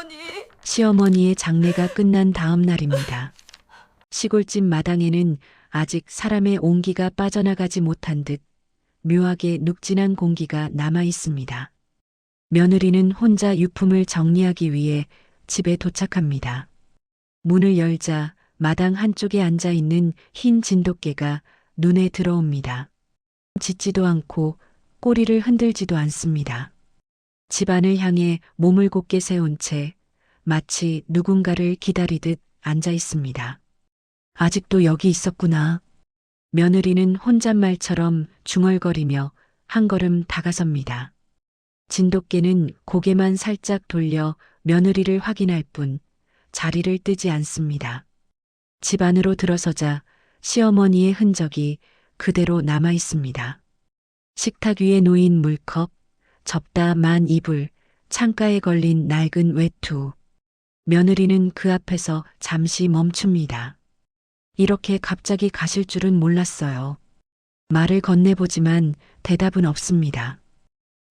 시어머니. 시어머니의 장례가 끝난 다음 날입니다. 시골집 마당에는 아직 사람의 온기가 빠져나가지 못한 듯 묘하게 눅진한 공기가 남아 있습니다. 며느리는 혼자 유품을 정리하기 위해 집에 도착합니다. 문을 열자 마당 한쪽에 앉아 있는 흰 진돗개가 눈에 들어옵니다. 짖지도 않고 꼬리를 흔들지도 않습니다. 집안을 향해 몸을 곧게 세운 채 마치 누군가를 기다리듯 앉아 있습니다. 아직도 여기 있었구나. 며느리는 혼잣말처럼 중얼거리며 한 걸음 다가섭니다. 진돗개는 고개만 살짝 돌려 며느리를 확인할 뿐 자리를 뜨지 않습니다. 집 안으로 들어서자 시어머니의 흔적이 그대로 남아 있습니다. 식탁 위에 놓인 물컵, 접다 만 이불, 창가에 걸린 낡은 외투. 며느리는 그 앞에서 잠시 멈춥니다. 이렇게 갑자기 가실 줄은 몰랐어요. 말을 건네보지만 대답은 없습니다.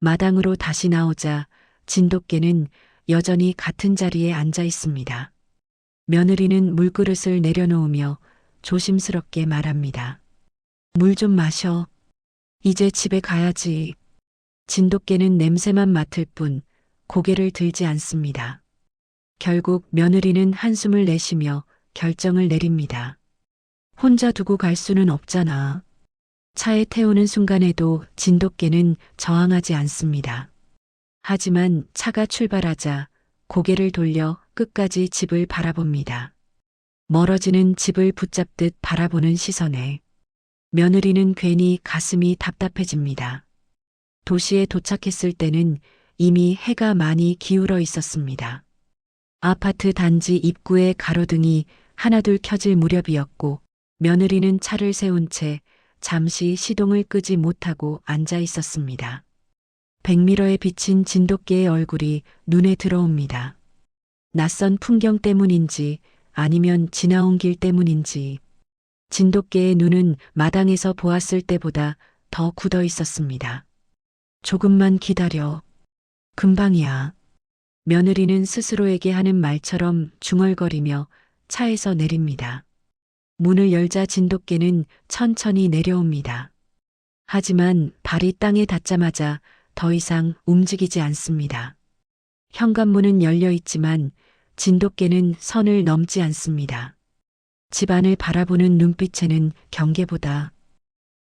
마당으로 다시 나오자 진돗개는 여전히 같은 자리에 앉아 있습니다. 며느리는 물그릇을 내려놓으며 조심스럽게 말합니다. 물 좀 마셔. 이제 집에 가야지. 진돗개는 냄새만 맡을 뿐 고개를 들지 않습니다. 결국 며느리는 한숨을 내쉬며 결정을 내립니다. 혼자 두고 갈 수는 없잖아. 차에 태우는 순간에도 진돗개는 저항하지 않습니다. 하지만 차가 출발하자 고개를 돌려 끝까지 집을 바라봅니다. 멀어지는 집을 붙잡듯 바라보는 시선에 며느리는 괜히 가슴이 답답해집니다. 도시에 도착했을 때는 이미 해가 많이 기울어 있었습니다. 아파트 단지 입구에 가로등이 하나둘 켜질 무렵이었고 며느리는 차를 세운 채 잠시 시동을 끄지 못하고 앉아 있었습니다. 백미러에 비친 진돗개의 얼굴이 눈에 들어옵니다. 낯선 풍경 때문인지 아니면 지나온 길 때문인지 진돗개의 눈은 마당에서 보았을 때보다 더 굳어 있었습니다. 조금만 기다려. 금방이야. 며느리는 스스로에게 하는 말처럼 중얼거리며 차에서 내립니다. 문을 열자 진돗개는 천천히 내려옵니다. 하지만 발이 땅에 닿자마자 더 이상 움직이지 않습니다. 현관문은 열려 있지만 진돗개는 선을 넘지 않습니다. 집안을 바라보는 눈빛에는 경계보다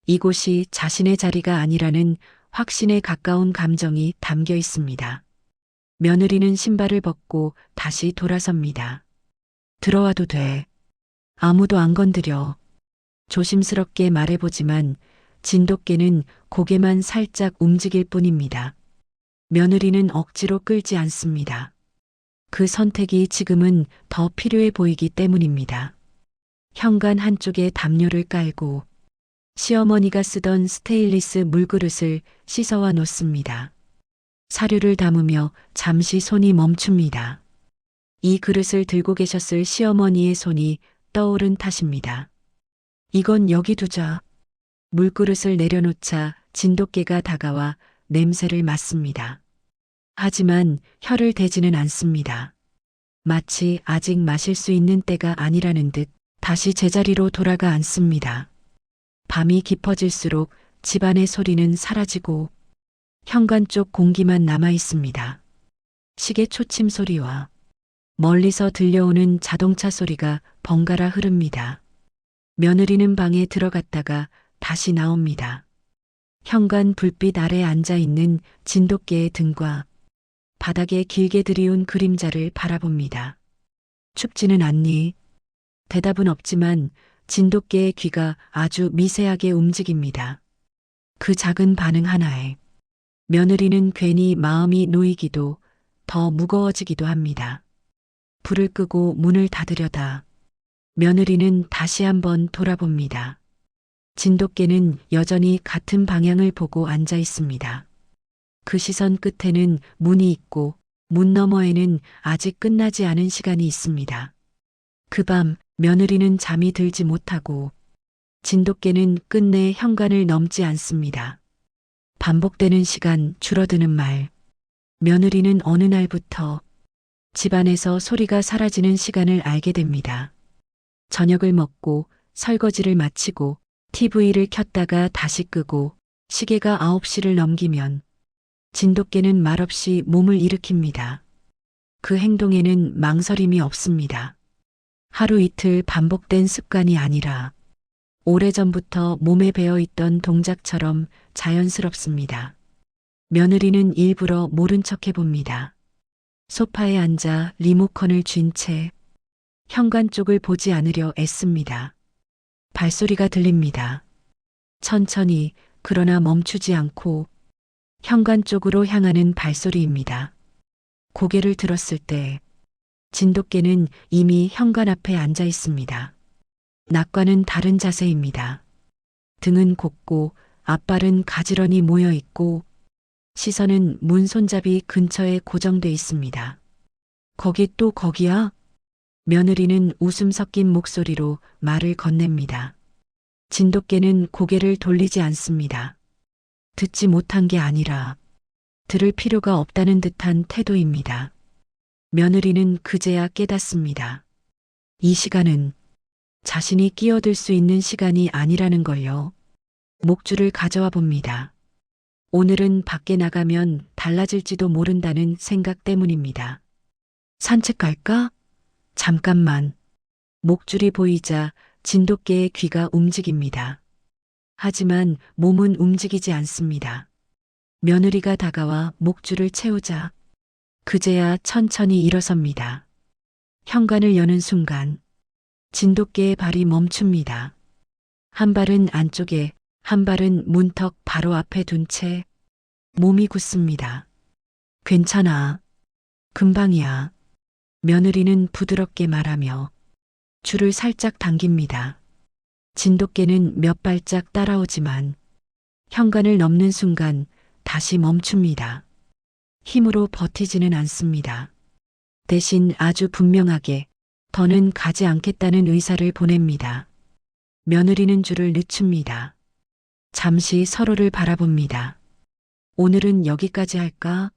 이곳이 자신의 자리가 아니라는 확신에 가까운 감정이 담겨 있습니다. 며느리는 신발을 벗고 다시 돌아섭니다. 들어와도 돼. 아무도 안 건드려. 조심스럽게 말해보지만 진돗개는 고개만 살짝 움직일 뿐입니다. 며느리는 억지로 끌지 않습니다. 그 선택이 지금은 더 필요해 보이기 때문입니다. 현관 한쪽에 담요를 깔고 시어머니가 쓰던 스테인리스 물그릇을 씻어와 놓습니다. 사료를 담으며 잠시 손이 멈춥니다. 이 그릇을 들고 계셨을 시어머니의 손이 떠오른 탓입니다. 이건 여기 두자. 물그릇을 내려놓자 진돗개가 다가와 냄새를 맡습니다. 하지만 혀를 대지는 않습니다. 마치 아직 마실 수 있는 때가 아니라는 듯 다시 제자리로 돌아가 앉습니다. 밤이 깊어질수록 집안의 소리는 사라지고 현관 쪽 공기만 남아 있습니다. 시계 초침 소리와 멀리서 들려오는 자동차 소리가 번갈아 흐릅니다. 며느리는 방에 들어갔다가 다시 나옵니다. 현관 불빛 아래 앉아 있는 진돗개의 등과 바닥에 길게 들이운 그림자를 바라봅니다. 춥지는 않니? 대답은 없지만 진돗개의 귀가 아주 미세하게 움직입니다. 그 작은 반응 하나에 며느리는 괜히 마음이 놓이기도 더 무거워지기도 합니다. 불을 끄고 문을 닫으려다 며느리는 다시 한번 돌아봅니다. 진돗개는 여전히 같은 방향을 보고 앉아 있습니다. 그 시선 끝에는 문이 있고 문 너머에는 아직 끝나지 않은 시간이 있습니다. 그 밤 며느리는 잠이 들지 못하고 진돗개는 끝내 현관을 넘지 않습니다. 반복되는 시간, 줄어드는 말. 며느리는 어느 날부터 집안에서 소리가 사라지는 시간을 알게 됩니다. 저녁을 먹고 설거지를 마치고 TV를 켰다가 다시 끄고 시계가 9시를 넘기면 진돗개는 말없이 몸을 일으킵니다. 그 행동에는 망설임이 없습니다. 하루 이틀 반복된 습관이 아니라 오래전부터 몸에 배어 있던 동작처럼 자연스럽습니다. 며느리는 일부러 모른 척 해봅니다. 소파에 앉아 리모컨을 쥔 채 현관 쪽을 보지 않으려 애씁니다. 발소리가 들립니다. 천천히 그러나 멈추지 않고 현관 쪽으로 향하는 발소리입니다. 고개를 들었을 때 진돗개는 이미 현관 앞에 앉아 있습니다. 낙과는 다른 자세입니다. 등은 곱고 앞발은 가지런히 모여 있고 시선은 문 손잡이 근처에 고정돼 있습니다. 거기 또 거기야? 며느리는 웃음 섞인 목소리로 말을 건넵니다. 진돗개는 고개를 돌리지 않습니다. 듣지 못한 게 아니라 들을 필요가 없다는 듯한 태도입니다. 며느리는 그제야 깨닫습니다. 이 시간은 자신이 끼어들 수 있는 시간이 아니라는 걸요. 목줄을 가져와 봅니다. 오늘은 밖에 나가면 달라질지도 모른다는 생각 때문입니다. 산책 갈까? 잠깐만. 목줄이 보이자 진돗개의 귀가 움직입니다. 하지만 몸은 움직이지 않습니다. 며느리가 다가와 목줄을 채우자 그제야 천천히 일어섭니다. 현관을 여는 순간 진돗개의 발이 멈춥니다. 한 발은 안쪽에 한 발은 문턱 바로 앞에 둔 채 몸이 굳습니다. 괜찮아. 금방이야. 며느리는 부드럽게 말하며 줄을 살짝 당깁니다. 진돗개는 몇 발짝 따라오지만 현관을 넘는 순간 다시 멈춥니다. 힘으로 버티지는 않습니다. 대신 아주 분명하게 더는 가지 않겠다는 의사를 보냅니다. 며느리는 줄을 늦춥니다. 잠시 서로를 바라봅니다. 오늘은 여기까지 할까?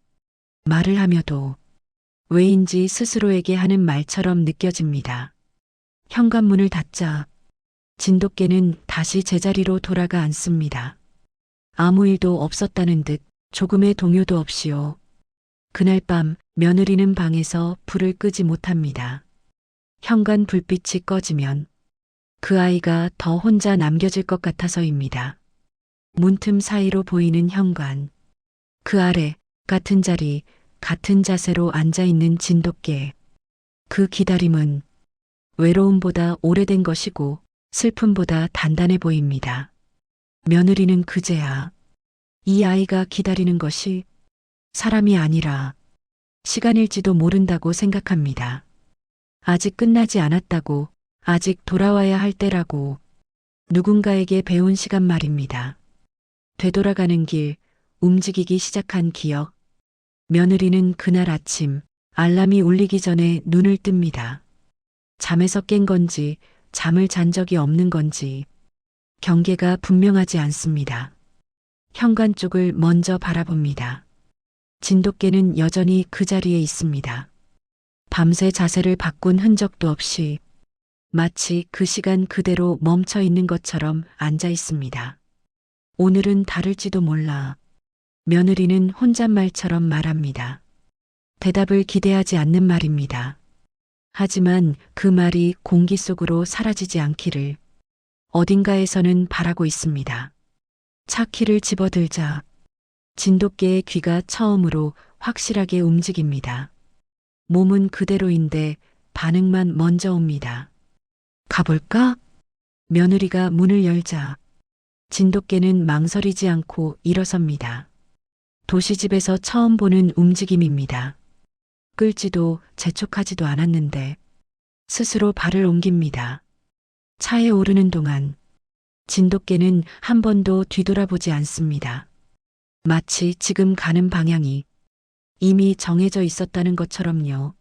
말을 하며도 왜인지 스스로에게 하는 말처럼 느껴집니다. 현관문을 닫자 진돗개는 다시 제자리로 돌아가 앉습니다. 아무 일도 없었다는 듯 조금의 동요도 없이요. 그날 밤 며느리는 방에서 불을 끄지 못합니다. 현관 불빛이 꺼지면 그 아이가 더 혼자 남겨질 것 같아서입니다. 문틈 사이로 보이는 현관. 그 아래 같은 자리, 같은 자세로 앉아 있는 진돗개. 그 기다림은 외로움보다 오래된 것이고 슬픔보다 단단해 보입니다. 며느리는 그제야 이 아이가 기다리는 것이 사람이 아니라 시간일지도 모른다고 생각합니다. 아직 끝나지 않았다고, 아직 돌아와야 할 때라고 누군가에게 배운 시간 말입니다. 되돌아가는 길, 움직이기 시작한 기억. 며느리는 그날 아침 알람이 울리기 전에 눈을 뜹니다. 잠에서 깬 건지 잠을 잔 적이 없는 건지 경계가 분명하지 않습니다. 현관 쪽을 먼저 바라봅니다. 진돗개는 여전히 그 자리에 있습니다. 밤새 자세를 바꾼 흔적도 없이 마치 그 시간 그대로 멈춰 있는 것처럼 앉아 있습니다. 오늘은 다를지도 몰라. 며느리는 혼잣말처럼 말합니다. 대답을 기대하지 않는 말입니다. 하지만 그 말이 공기 속으로 사라지지 않기를 어딘가에서는 바라고 있습니다. 차 키를 집어들자 진돗개의 귀가 처음으로 확실하게 움직입니다. 몸은 그대로인데 반응만 먼저 옵니다. 가볼까? 며느리가 문을 열자 진돗개는 망설이지 않고 일어섭니다. 도시집에서 처음 보는 움직임입니다. 끌지도 재촉하지도 않았는데 스스로 발을 옮깁니다. 차에 오르는 동안 진돗개는 한 번도 뒤돌아보지 않습니다. 마치 지금 가는 방향이 이미 정해져 있었다는 것처럼요.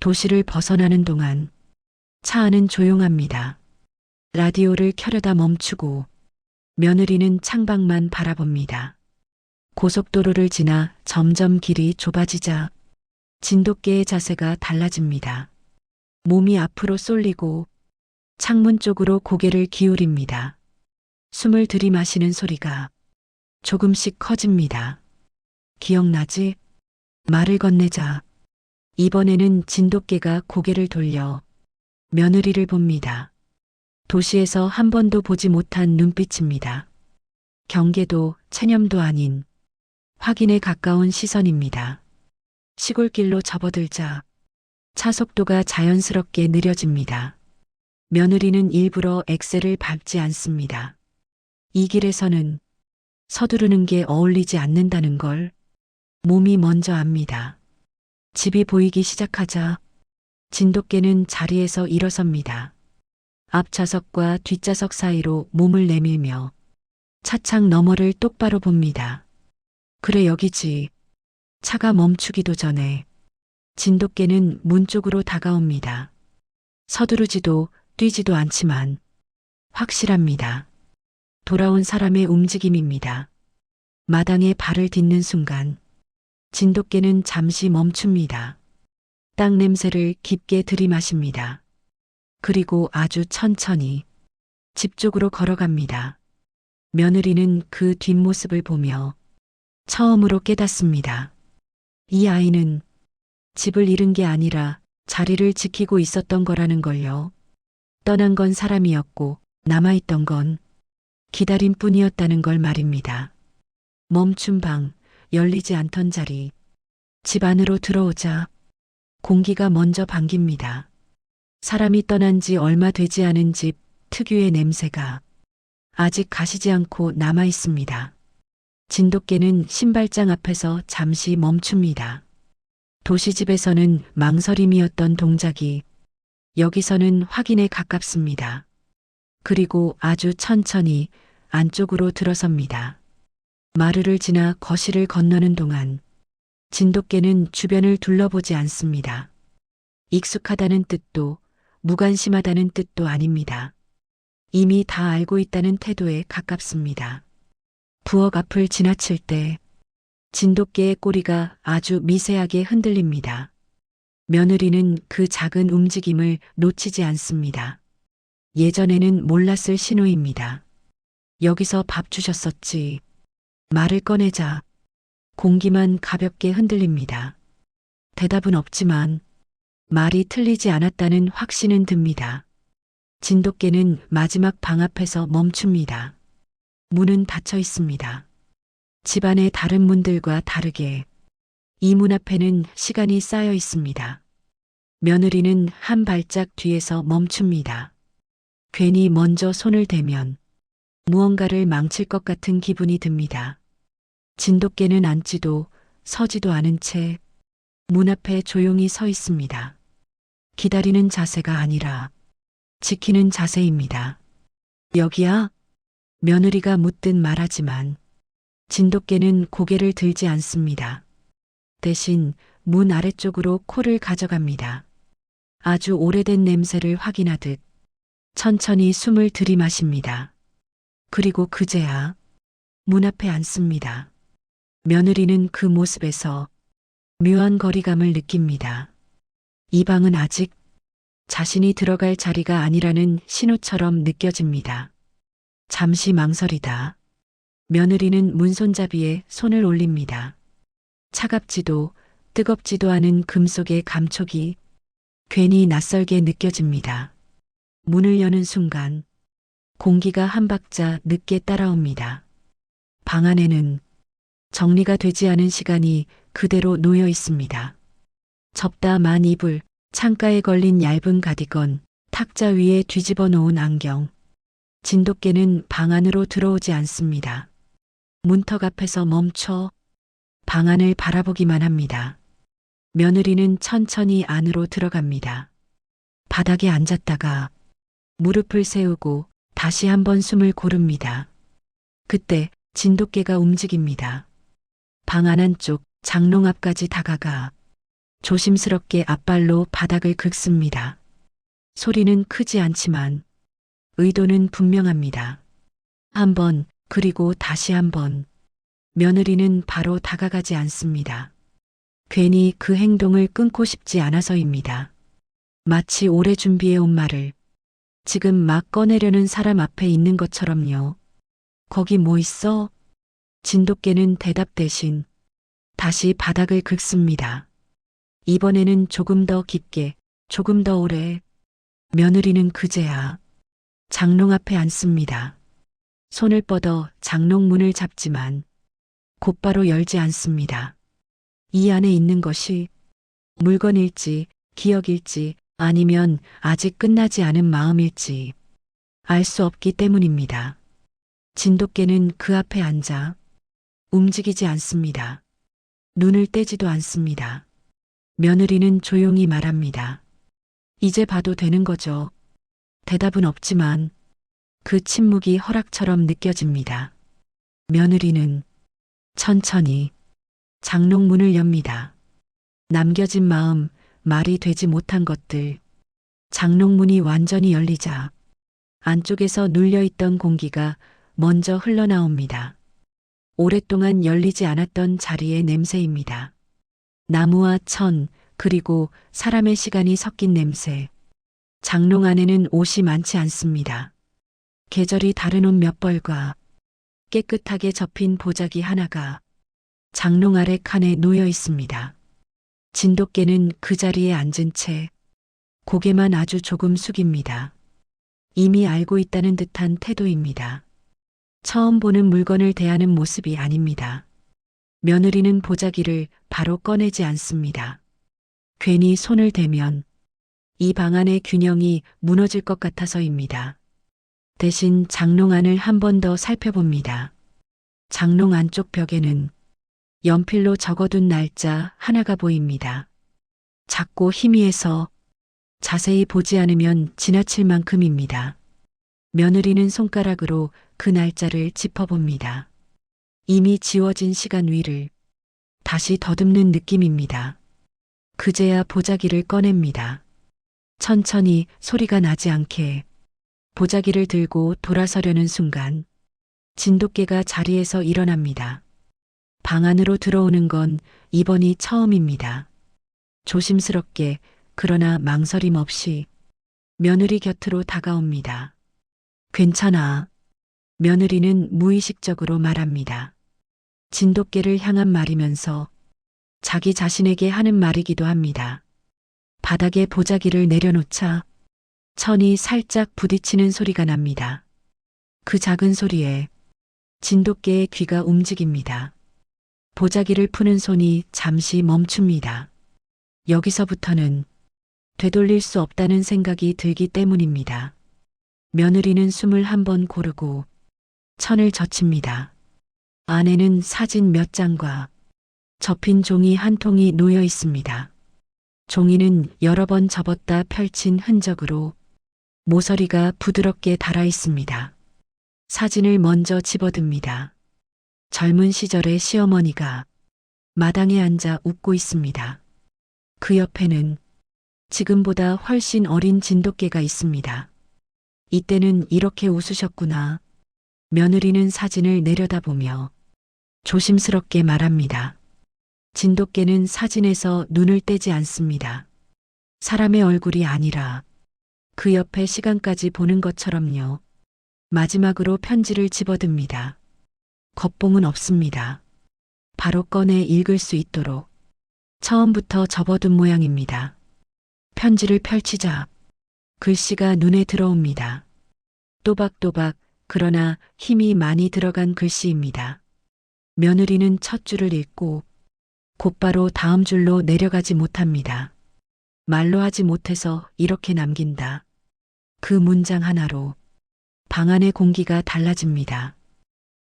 도시를 벗어나는 동안 차 안은 조용합니다. 라디오를 켜려다 멈추고 며느리는 창밖만 바라봅니다. 고속도로를 지나 점점 길이 좁아지자 진돗개의 자세가 달라집니다. 몸이 앞으로 쏠리고 창문 쪽으로 고개를 기울입니다. 숨을 들이마시는 소리가 조금씩 커집니다. 기억나지? 말을 건네자. 이번에는 진돗개가 고개를 돌려 며느리를 봅니다. 도시에서 한 번도 보지 못한 눈빛입니다. 경계도 체념도 아닌 확인에 가까운 시선입니다. 시골길로 접어들자 차 속도가 자연스럽게 느려집니다. 며느리는 일부러 엑셀을 밟지 않습니다. 이 길에서는 서두르는 게 어울리지 않는다는 걸 몸이 먼저 압니다. 집이 보이기 시작하자 진돗개는 자리에서 일어섭니다. 앞좌석과 뒷좌석 사이로 몸을 내밀며 차창 너머를 똑바로 봅니다. 그래 여기지. 차가 멈추기도 전에 진돗개는 문 쪽으로 다가옵니다. 서두르지도 뛰지도 않지만 확실합니다. 돌아온 사람의 움직임입니다. 마당에 발을 딛는 순간 진돗개는 잠시 멈춥니다. 땅 냄새를 깊게 들이마십니다. 그리고 아주 천천히 집 쪽으로 걸어갑니다. 며느리는 그 뒷모습을 보며 처음으로 깨닫습니다. 이 아이는 집을 잃은 게 아니라 자리를 지키고 있었던 거라는 걸요. 떠난 건 사람이었고 남아있던 건 기다림 뿐이었다는 걸 말입니다. 멈춘 방, 열리지 않던 자리. 집 안으로 들어오자 공기가 먼저 반깁니다. 사람이 떠난 지 얼마 되지 않은 집 특유의 냄새가 아직 가시지 않고 남아 있습니다. 진돗개는 신발장 앞에서 잠시 멈춥니다. 도시집에서는 망설임이었던 동작이 여기서는 확인에 가깝습니다. 그리고 아주 천천히 안쪽으로 들어섭니다. 마루를 지나 거실을 건너는 동안 진돗개는 주변을 둘러보지 않습니다. 익숙하다는 뜻도 무관심하다는 뜻도 아닙니다. 이미 다 알고 있다는 태도에 가깝습니다. 부엌 앞을 지나칠 때 진돗개의 꼬리가 아주 미세하게 흔들립니다. 며느리는 그 작은 움직임을 놓치지 않습니다. 예전에는 몰랐을 신호입니다. 여기서 밥 주셨었지. 말을 꺼내자 공기만 가볍게 흔들립니다. 대답은 없지만 말이 틀리지 않았다는 확신은 듭니다. 진돗개는 마지막 방 앞에서 멈춥니다. 문은 닫혀 있습니다. 집안의 다른 문들과 다르게 이 문 앞에는 시간이 쌓여 있습니다. 며느리는 한 발짝 뒤에서 멈춥니다. 괜히 먼저 손을 대면 무언가를 망칠 것 같은 기분이 듭니다. 진돗개는 앉지도 서지도 않은 채 문 앞에 조용히 서 있습니다. 기다리는 자세가 아니라 지키는 자세입니다. 여기야? 며느리가 묻듯 말하지만 진돗개는 고개를 들지 않습니다. 대신 문 아래쪽으로 코를 가져갑니다. 아주 오래된 냄새를 확인하듯 천천히 숨을 들이마십니다. 그리고 그제야 문 앞에 앉습니다. 며느리는 그 모습에서 묘한 거리감을 느낍니다. 이 방은 아직 자신이 들어갈 자리가 아니라는 신호처럼 느껴집니다. 잠시 망설이다. 며느리는 문손잡이에 손을 올립니다. 차갑지도 뜨겁지도 않은 금속의 감촉이 괜히 낯설게 느껴집니다. 문을 여는 순간 공기가 한 박자 늦게 따라옵니다. 방 안에는 정리가 되지 않은 시간이 그대로 놓여 있습니다. 접다 만 이불, 창가에 걸린 얇은 가디건, 탁자 위에 뒤집어 놓은 안경. 진돗개는 방 안으로 들어오지 않습니다. 문턱 앞에서 멈춰 방 안을 바라보기만 합니다. 며느리는 천천히 안으로 들어갑니다. 바닥에 앉았다가 무릎을 세우고 다시 한번 숨을 고릅니다. 그때 진돗개가 움직입니다. 방 안 한쪽 장롱 앞까지 다가가 조심스럽게 앞발로 바닥을 긁습니다. 소리는 크지 않지만 의도는 분명합니다. 한 번, 그리고 다시 한 번. 며느리는 바로 다가가지 않습니다. 괜히 그 행동을 끊고 싶지 않아서입니다. 마치 오래 준비해온 말을 지금 막 꺼내려는 사람 앞에 있는 것처럼요. 거기 뭐 있어? 진돗개는 대답 대신 다시 바닥을 긁습니다. 이번에는 조금 더 깊게, 조금 더 오래. 며느리는 그제야 장롱 앞에 앉습니다. 손을 뻗어 장롱 문을 잡지만 곧바로 열지 않습니다. 이 안에 있는 것이 물건일지 기억일지 아니면 아직 끝나지 않은 마음일지 알 수 없기 때문입니다. 진돗개는 그 앞에 앉아 움직이지 않습니다. 눈을 떼지도 않습니다. 며느리는 조용히 말합니다. 이제 봐도 되는 거죠. 대답은 없지만 그 침묵이 허락처럼 느껴집니다. 며느리는 천천히 장롱 문을 엽니다. 남겨진 마음, 말이 되지 못한 것들. 장롱 문이 완전히 열리자 안쪽에서 눌려있던 공기가 먼저 흘러나옵니다. 오랫동안 열리지 않았던 자리의 냄새입니다. 나무와 천, 그리고 사람의 시간이 섞인 냄새. 장롱 안에는 옷이 많지 않습니다. 계절이 다른 옷 몇 벌과 깨끗하게 접힌 보자기 하나가 장롱 아래 칸에 놓여 있습니다. 진돗개는 그 자리에 앉은 채 고개만 아주 조금 숙입니다. 이미 알고 있다는 듯한 태도입니다. 처음 보는 물건을 대하는 모습이 아닙니다. 며느리는 보자기를 바로 꺼내지 않습니다. 괜히 손을 대면 이 방 안의 균형이 무너질 것 같아서입니다. 대신 장롱 안을 한 번 더 살펴봅니다. 장롱 안쪽 벽에는 연필로 적어둔 날짜 하나가 보입니다. 작고 희미해서 자세히 보지 않으면 지나칠 만큼입니다. 며느리는 손가락으로 그 날짜를 짚어봅니다. 이미 지워진 시간 위를 다시 더듬는 느낌입니다. 그제야 보자기를 꺼냅니다. 천천히 소리가 나지 않게 보자기를 들고 돌아서려는 순간 진돗개가 자리에서 일어납니다. 방 안으로 들어오는 건 이번이 처음입니다. 조심스럽게 그러나 망설임 없이 며느리 곁으로 다가옵니다. 괜찮아. 며느리는 무의식적으로 말합니다. 진돗개를 향한 말이면서 자기 자신에게 하는 말이기도 합니다. 바닥에 보자기를 내려놓자 천이 살짝 부딪히는 소리가 납니다. 그 작은 소리에 진돗개의 귀가 움직입니다. 보자기를 푸는 손이 잠시 멈춥니다. 여기서부터는 되돌릴 수 없다는 생각이 들기 때문입니다. 며느리는 숨을 한 번 고르고 천을 젖힙니다. 안에는 사진 몇 장과 접힌 종이 한 통이 놓여 있습니다. 종이는 여러 번 접었다 펼친 흔적으로 모서리가 부드럽게 달아 있습니다. 사진을 먼저 집어듭니다. 젊은 시절의 시어머니가 마당에 앉아 웃고 있습니다. 그 옆에는 지금보다 훨씬 어린 진돗개가 있습니다. 이때는 이렇게 웃으셨구나. 며느리는 사진을 내려다보며 조심스럽게 말합니다. 진돗개는 사진에서 눈을 떼지 않습니다. 사람의 얼굴이 아니라 그 옆에 시간까지 보는 것처럼요. 마지막으로 편지를 집어듭니다. 겉봉은 없습니다. 바로 꺼내 읽을 수 있도록 처음부터 접어둔 모양입니다. 편지를 펼치자 글씨가 눈에 들어옵니다. 또박또박 그러나 힘이 많이 들어간 글씨입니다. 며느리는 첫 줄을 읽고 곧바로 다음 줄로 내려가지 못합니다. 말로 하지 못해서 이렇게 남긴다. 그 문장 하나로 방 안의 공기가 달라집니다.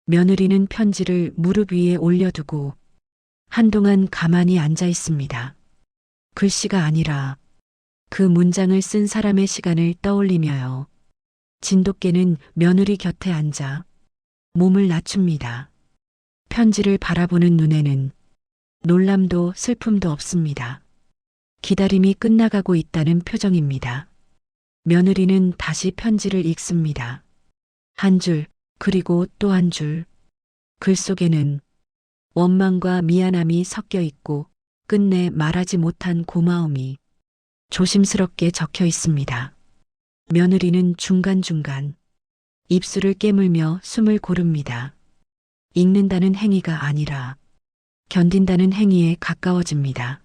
며느리는 편지를 무릎 위에 올려두고 한동안 가만히 앉아 있습니다. 글씨가 아니라 그 문장을 쓴 사람의 시간을 떠올리며요. 진돗개는 며느리 곁에 앉아 몸을 낮춥니다. 편지를 바라보는 눈에는 놀람도 슬픔도 없습니다. 기다림이 끝나가고 있다는 표정입니다. 며느리는 다시 편지를 읽습니다. 한 줄, 그리고 또 한 줄. 글 속에는 원망과 미안함이 섞여 있고 끝내 말하지 못한 고마움이 조심스럽게 적혀 있습니다. 며느리는 중간중간 입술을 깨물며 숨을 고릅니다. 읽는다는 행위가 아니라 견딘다는 행위에 가까워집니다.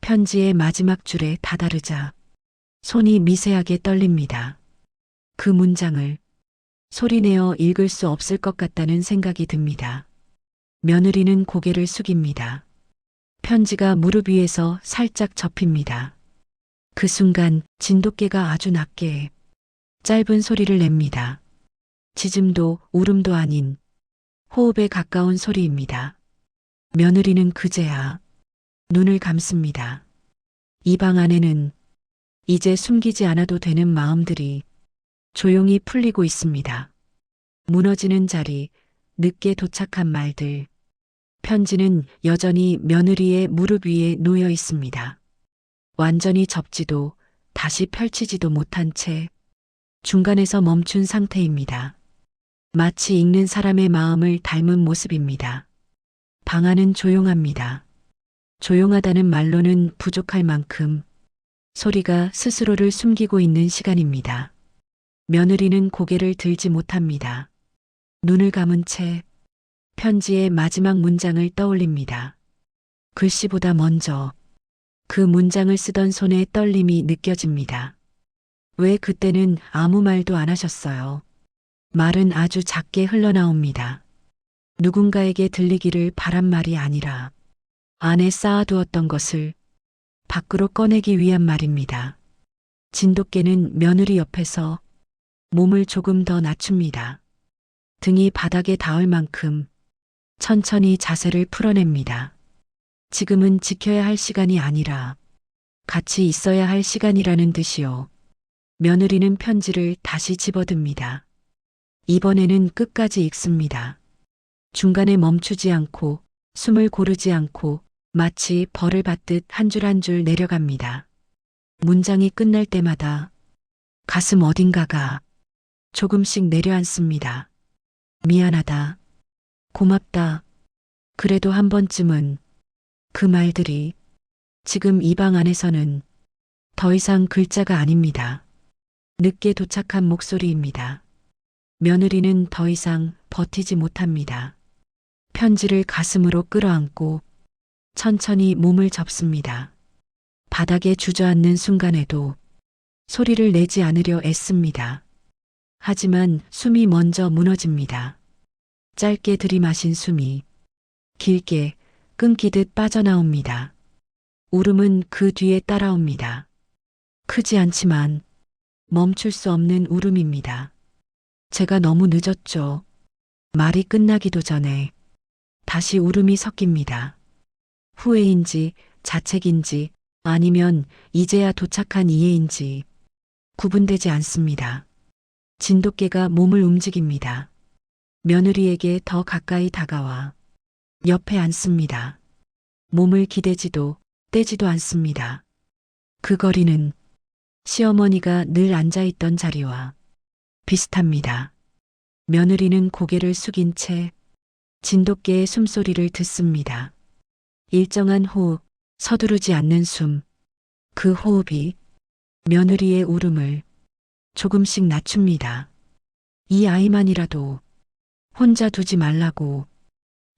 편지의 마지막 줄에 다다르자 손이 미세하게 떨립니다. 그 문장을 소리내어 읽을 수 없을 것 같다는 생각이 듭니다. 며느리는 고개를 숙입니다. 편지가 무릎 위에서 살짝 접힙니다. 그 순간 진돗개가 아주 낮게 짧은 소리를 냅니다. 짖음도 울음도 아닌 호흡에 가까운 소리입니다. 며느리는 그제야 눈을 감습니다. 이 방 안에는 이제 숨기지 않아도 되는 마음들이 조용히 풀리고 있습니다. 무너지는 자리, 늦게 도착한 말들. 편지는 여전히 며느리의 무릎 위에 놓여 있습니다. 완전히 접지도 다시 펼치지도 못한 채 중간에서 멈춘 상태입니다. 마치 읽는 사람의 마음을 닮은 모습입니다. 방 안은 조용합니다. 조용하다는 말로는 부족할 만큼 소리가 스스로를 숨기고 있는 시간입니다. 며느리는 고개를 들지 못합니다. 눈을 감은 채 편지의 마지막 문장을 떠올립니다. 글씨보다 먼저 그 문장을 쓰던 손의 떨림이 느껴집니다. 왜 그때는 아무 말도 안 하셨어요? 말은 아주 작게 흘러나옵니다. 누군가에게 들리기를 바란 말이 아니라 안에 쌓아두었던 것을 밖으로 꺼내기 위한 말입니다. 진돗개는 며느리 옆에서 몸을 조금 더 낮춥니다. 등이 바닥에 닿을 만큼 천천히 자세를 풀어냅니다. 지금은 지켜야 할 시간이 아니라 같이 있어야 할 시간이라는 듯이요. 며느리는 편지를 다시 집어듭니다. 이번에는 끝까지 읽습니다. 중간에 멈추지 않고 숨을 고르지 않고 마치 벌을 받듯 한 줄 한 줄 내려갑니다. 문장이 끝날 때마다 가슴 어딘가가 조금씩 내려앉습니다. 미안하다. 고맙다. 그래도 한 번쯤은 그 말들이 지금 이 방 안에서는 더 이상 글자가 아닙니다. 늦게 도착한 목소리입니다. 며느리는 더 이상 버티지 못합니다. 편지를 가슴으로 끌어안고 천천히 몸을 접습니다. 바닥에 주저앉는 순간에도 소리를 내지 않으려 애씁니다. 하지만 숨이 먼저 무너집니다. 짧게 들이마신 숨이 길게 끊기듯 빠져나옵니다. 울음은 그 뒤에 따라옵니다. 크지 않지만 멈출 수 없는 울음입니다. 제가 너무 늦었죠. 말이 끝나기도 전에 다시 울음이 섞입니다. 후회인지 자책인지 아니면 이제야 도착한 이해인지 구분되지 않습니다. 진돗개가 몸을 움직입니다. 며느리에게 더 가까이 다가와 옆에 앉습니다. 몸을 기대지도 떼지도 않습니다. 그 거리는 시어머니가 늘 앉아있던 자리와 비슷합니다. 며느리는 고개를 숙인 채 진돗개의 숨소리를 듣습니다. 일정한 호흡, 서두르지 않는 숨. 그 호흡이 며느리의 울음을 조금씩 낮춥니다. 이 아이만이라도 혼자 두지 말라고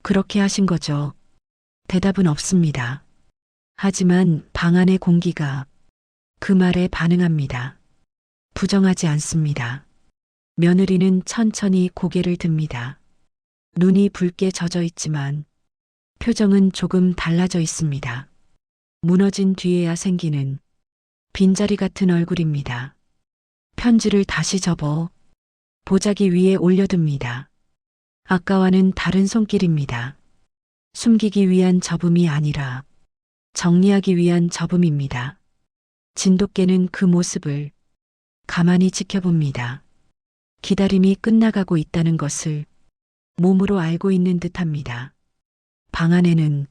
그렇게 하신 거죠. 대답은 없습니다. 하지만 방 안의 공기가 그 말에 반응합니다. 부정하지 않습니다. 며느리는 천천히 고개를 듭니다. 눈이 붉게 젖어 있지만 표정은 조금 달라져 있습니다. 무너진 뒤에야 생기는 빈자리 같은 얼굴입니다. 편지를 다시 접어 보자기 위에 올려둡니다. 아까와는 다른 손길입니다. 숨기기 위한 접음이 아니라 정리하기 위한 접음입니다. 진돗개는 그 모습을 가만히 지켜봅니다. 기다림이 끝나가고 있다는 것을 몸으로 알고 있는 듯 합니다. 방 안에는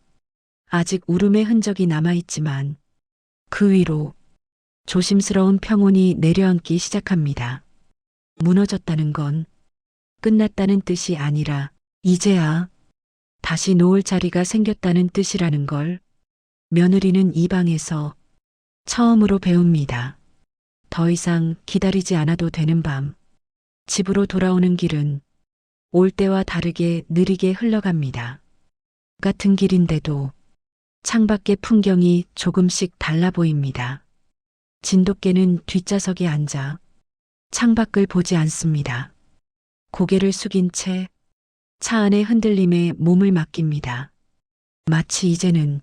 아직 울음의 흔적이 남아있지만 그 위로 조심스러운 평온이 내려앉기 시작합니다. 무너졌다는 건 끝났다는 뜻이 아니라 이제야 다시 놓을 자리가 생겼다는 뜻이라는 걸 며느리는 이 방에서 처음으로 배웁니다. 더 이상 기다리지 않아도 되는 밤. 집으로 돌아오는 길은 올 때와 다르게 느리게 흘러갑니다. 같은 길인데도 창밖의 풍경이 조금씩 달라 보입니다. 진돗개는 뒷좌석에 앉아 창밖을 보지 않습니다. 고개를 숙인 채 차 안의 흔들림에 몸을 맡깁니다. 마치 이제는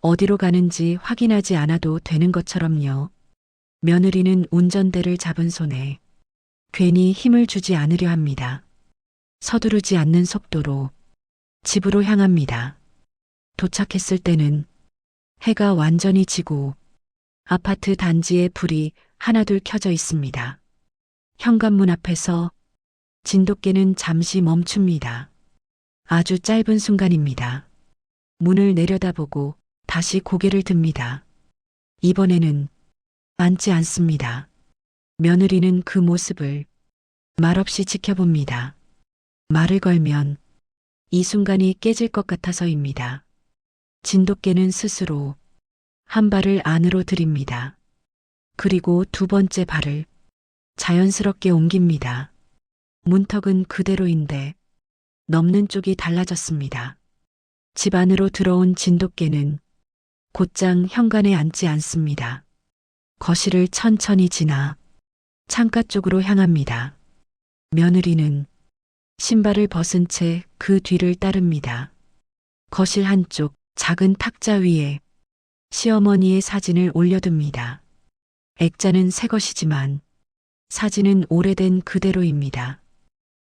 어디로 가는지 확인하지 않아도 되는 것처럼요. 며느리는 운전대를 잡은 손에 괜히 힘을 주지 않으려 합니다. 서두르지 않는 속도로 집으로 향합니다. 도착했을 때는 해가 완전히 지고 아파트 단지의 불이 하나둘 켜져 있습니다. 현관문 앞에서 진돗개는 잠시 멈춥니다. 아주 짧은 순간입니다. 문을 내려다보고 다시 고개를 듭니다. 이번에는 앉지 않습니다. 며느리는 그 모습을 말없이 지켜봅니다. 말을 걸면 이 순간이 깨질 것 같아서입니다. 진돗개는 스스로 한 발을 안으로 들입니다. 그리고 두 번째 발을 자연스럽게 옮깁니다. 문턱은 그대로인데 넘는 쪽이 달라졌습니다. 집 안으로 들어온 진돗개는 곧장 현관에 앉지 않습니다. 거실을 천천히 지나 창가 쪽으로 향합니다. 며느리는 신발을 벗은 채 그 뒤를 따릅니다. 거실 한쪽 작은 탁자 위에 시어머니의 사진을 올려둡니다. 액자는 새 것이지만 사진은 오래된 그대로입니다.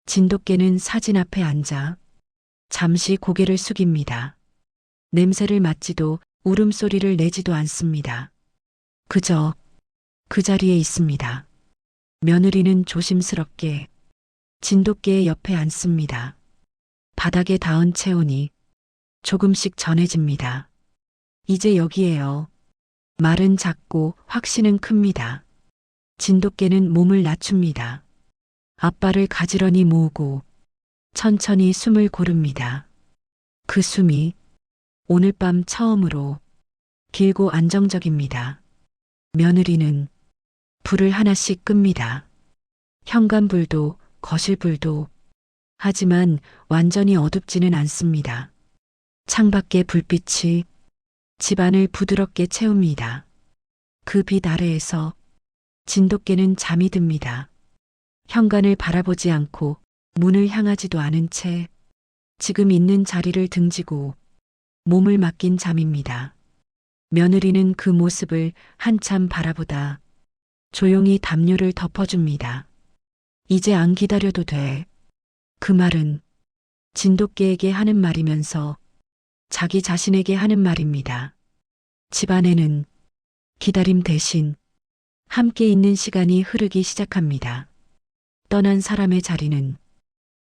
진돗개는 사진 앞에 앉아 잠시 고개를 숙입니다. 냄새를 맡지도 울음소리를 내지도 않습니다. 그저 그 자리에 있습니다. 며느리는 조심스럽게 진돗개의 옆에 앉습니다. 바닥에 닿은 체온이 조금씩 전해집니다. 이제 여기에요. 말은 작고 확신은 큽니다. 진돗개는 몸을 낮춥니다. 앞발을 가지런히 모으고 천천히 숨을 고릅니다. 그 숨이 오늘 밤 처음으로 길고 안정적입니다. 며느리는 불을 하나씩 끕니다. 현관불도 거실불도 하지만 완전히 어둡지는 않습니다. 창밖의 불빛이 집안을 부드럽게 채웁니다. 그 빛 아래에서 진돗개는 잠이 듭니다. 현관을 바라보지 않고 문을 향하지도 않은 채 지금 있는 자리를 등지고 몸을 맡긴 잠입니다. 며느리는 그 모습을 한참 바라보다 조용히 담요를 덮어줍니다. 이제 안 기다려도 돼. 그 말은 진돗개에게 하는 말이면서 자기 자신에게 하는 말입니다. 집안에는 기다림 대신 함께 있는 시간이 흐르기 시작합니다. 떠난 사람의 자리는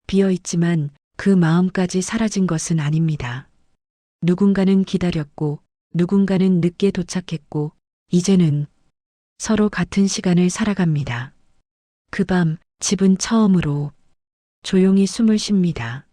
비어 있지만 그 마음까지 사라진 것은 아닙니다. 누군가는 기다렸고 누군가는 늦게 도착했고 이제는 서로 같은 시간을 살아갑니다. 그 밤 집은 처음으로 조용히 숨을 쉽니다.